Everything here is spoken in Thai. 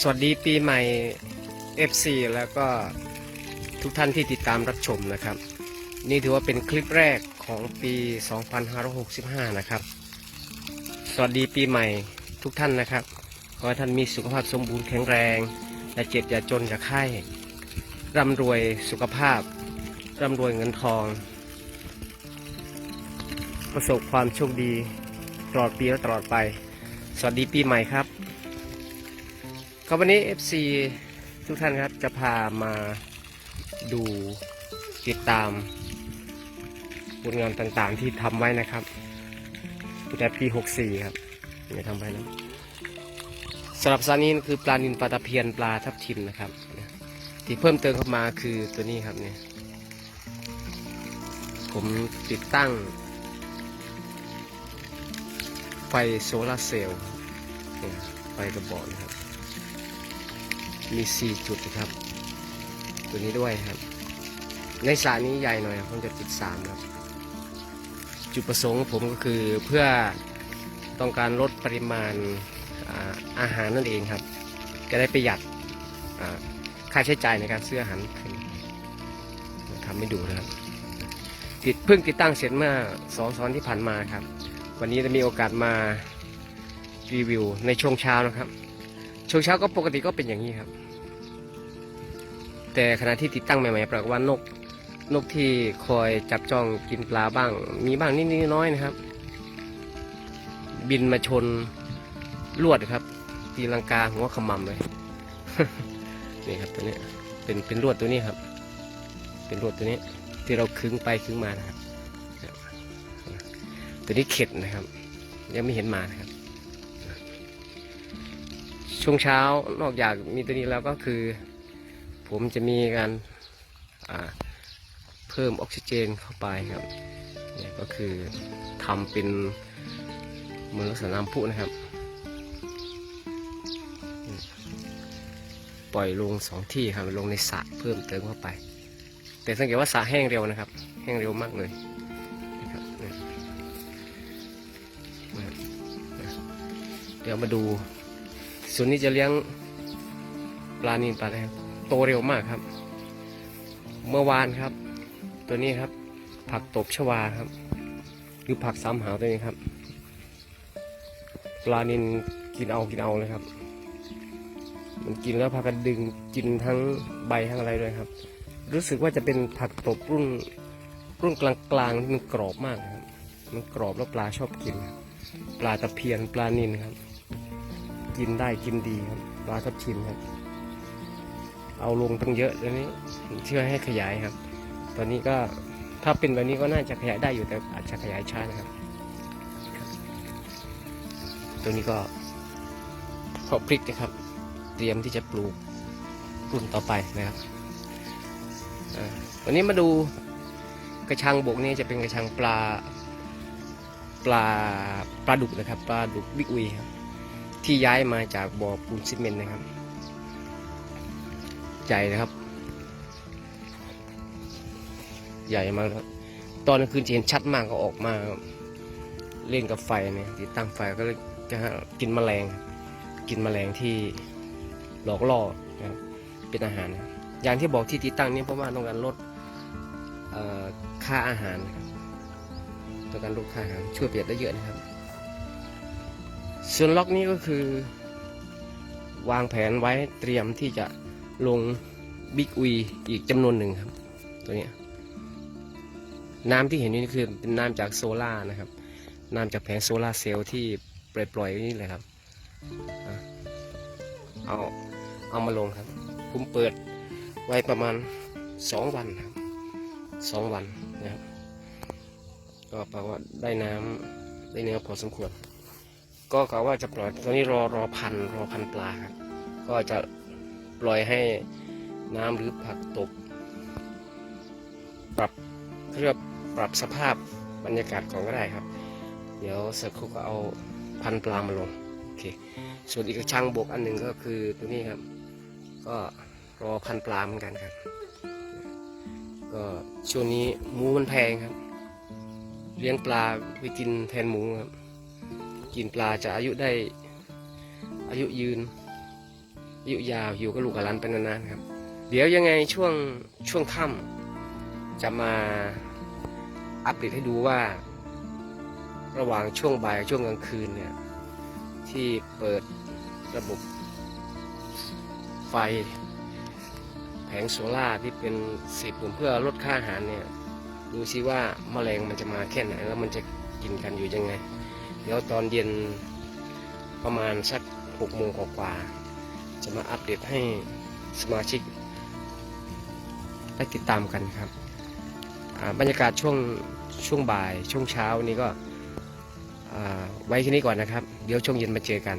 สวัสดีปีใหม่ FC แล้วก็ทุกท่านที่ติดตามรับชมนะครับ นี่ถือว่าเป็นคลิปแรกของปี 2565 นะครับ สวัสดีปีใหม่ทุกท่านนะครับ ขอให้ท่านมีสุขภาพสมบูรณ์แข็งแรง และเจ็บอย่าจนอย่าไข้ร่ำรวยสุขภาพ ร่ำรวยเงินทอง ประสบความโชคดีตลอดปีและตลอดไป สวัสดีปีใหม่ครับ ครับวันนี้ FC ทุกท่านครับจะพามาดูติดตามผลงานต่างๆที่ทำไว้นะครับตั้งแต่ปี 64 ครับเนี่ยทำไว้นะสำหรับซานี้คือปลานินปลาตะเพียนปลาทับทิมนะครับ ที่เพิ่มเติมเข้ามาคือตัวนี้ครับเนี่ยผมติดตั้ง ไฟโซลาร์เซลล์ไฟกระบอกนะครับ มี 4 จุดนะครับ ตัวนี้ด้วยครับ ในสระนี้ใหญ่หน่อยผมจะติด3ครับ จุดประสงค์ผมก็คือเพื่อต้องการลดปริมาณอาอาหารนั่นเองครับ จะได้ประหยัดค่าใช้จ่ายในการซื้ออาหารขึ้นทำให้ดูนะครับ ติดเพิ่งติดตั้งเสร็จเมื่อสองสอนที่ผ่านมาครับ วันนี้จะมีโอกาสมารีวิวในช่วงเช้านะครับ ช่วงเช้าก็ปกติก็เป็นอย่างนี้ครับ แต่ขณะที่ติดตั้งใหม่ๆปรากฏว่านกนกที่คอยจับจ้องกินปลาบ้าง มีบ้างนิดๆน้อยๆนะครับ บินมาชนลวดครับ ตีลังกาหัวขมำเลยนี่ครับตัวนี้เป็นเป็นลวดตัวนี้ครับ เป็นลวดตัวนี้ ที่เราคึงไปคึงมานะครับตัวนี้เข็ดนะครับ ยังไม่เห็นมานะครับ ช่วงเช้านอกจากมีตัวนี้แล้วก็คือ ผมจะมีการเพิ่มออกซิเจนเข้าไปครับเนี่ยก็คือทำเป็นเหมือนลักษณะน้ำพุนะครับ ปล่อยลงสองที่ครับลงในสระเพิ่มเติมเข้าไป แต่สังเกตว่าสระแห้งเร็วนะครับ แห้งเร็วมากเลยเดี๋ยวมาดู ส่วนนี้จะเลี้ยงปลานินปลาอะไรครับโตเร็วมากครับ เมื่อวานครับ ตัวนี้ครับ ผักตบชวาครับ หรือผักสามหาวตัวนี้ครับ ปลานินกินเอากินเอาเลยครับ มันกินแล้วพากันดึงกินทั้งใบทั้งอะไรเลยครับ รู้สึกว่าจะเป็นผักตบรุ่นรุ่นกลางๆที่มันกรอบมากครับ มันกรอบแล้วปลาชอบกิน ปลาตะเพียนปลานินครับ กินได้กินดีครับปลาทับทิมครับ เอาลงตั้งเยอะแล้วนี้เชื่อให้ขยายครับ ตอนนี้ก็ถ้าเป็นแบบนี้ก็น่าจะขยายได้อยู่แต่อาจจะขยายช้านะครับ ตัวนี้ก็เพาะพริกนะครับ เตรียมที่จะปลูกรุ่นต่อไปนะครับวันนี้มาดูกระชังบกนี่จะเป็นกระชังปลาปลาปลาดุกนะครับ ปลาดุกบิ๊กอุยครับ ที่ย้ายมาจากบ่อปูนซีเมนต์นะครับ ใหญ่นะครับ ใหญ่มากครับตอนกลางคืนจะเห็นชัดมากก็ออกมา เล่นกับไฟเนี่ยติดตั้งไฟก็เลยจะกินแมลง กินแมลงที่หลอกล่อนะเป็นอาหาร อย่างที่บอกที่ติดตั้งนี่เพราะว่าต้องการลดค่าอาหารนะครับต่อการลดค่าอาหารช่วยประหยัดได้เยอะนะครับ ส่วนล็อกนี้ก็คือ วางแผนไว้เตรียมที่จะลงบิ๊กอุยอีกจำนวนหนึ่งครับ ตัวนี้น้ำที่เห็นนี่คือเป็นน้ำจากโซล่านะครับ น้ำจากแผงโซล่าเซลล์ที่ปล่อยปล่อยๆนี่เลยครับ เอาเอามาลงครับ ผมเปิดไว้ประมาณสองวันครับสองวันนะครับ ก็แปลว่าได้น้ำได้เนื้อพอสมควร ก็กะว่าจะปล่อยตอนนี้รอรอพันรอพันปลาครับก็จะปล่อยให้น้ำหรือผักตก ปรับเรียกปรับสภาพบรรยากาศก่อนก็ได้ครับ เดี๋ยวสักครู่ก็เอาพันปลามาลงโอเคส่วนอีกกระชังบกอันหนึ่งก็คือตัวนี้ครับ ก็รอพันปลาเหมือนกันครับ ก็ช่วงนี้หมูมันแพงครับ เลี้ยงปลาไปกินแทนหมูครับ กินปลาจะอายุได้ อายุยืน อายุยาวอยู่กับลูกกับหลานไปนานๆครับ เดี๋ยวยังไงช่วงช่วงค่ำจะมาอัปเดตให้ดูว่า ระหว่างช่วงบ่ายกับช่วงกลางคืนเนี่ยที่เปิดระบบไฟ แผงโซล่าที่เป็นสีปุ่มเพื่อลดค่าอาหารเนี่ยดูซิว่าแมลงมันจะมาแค่ไหนแล้วมันจะกินกันอยู่ยังไง เดี๋ยวตอนเย็นประมาณสักหกโมงกว่าๆจะมาอัปเดตให้สมาชิกได้ติดตามกันครับบรรยากาศช่วงช่วงบ่ายช่วงเช้านี้ก็ไว้ที่นี้ก่อนนะครับ เดี๋ยวช่วงเย็นมาเจอกัน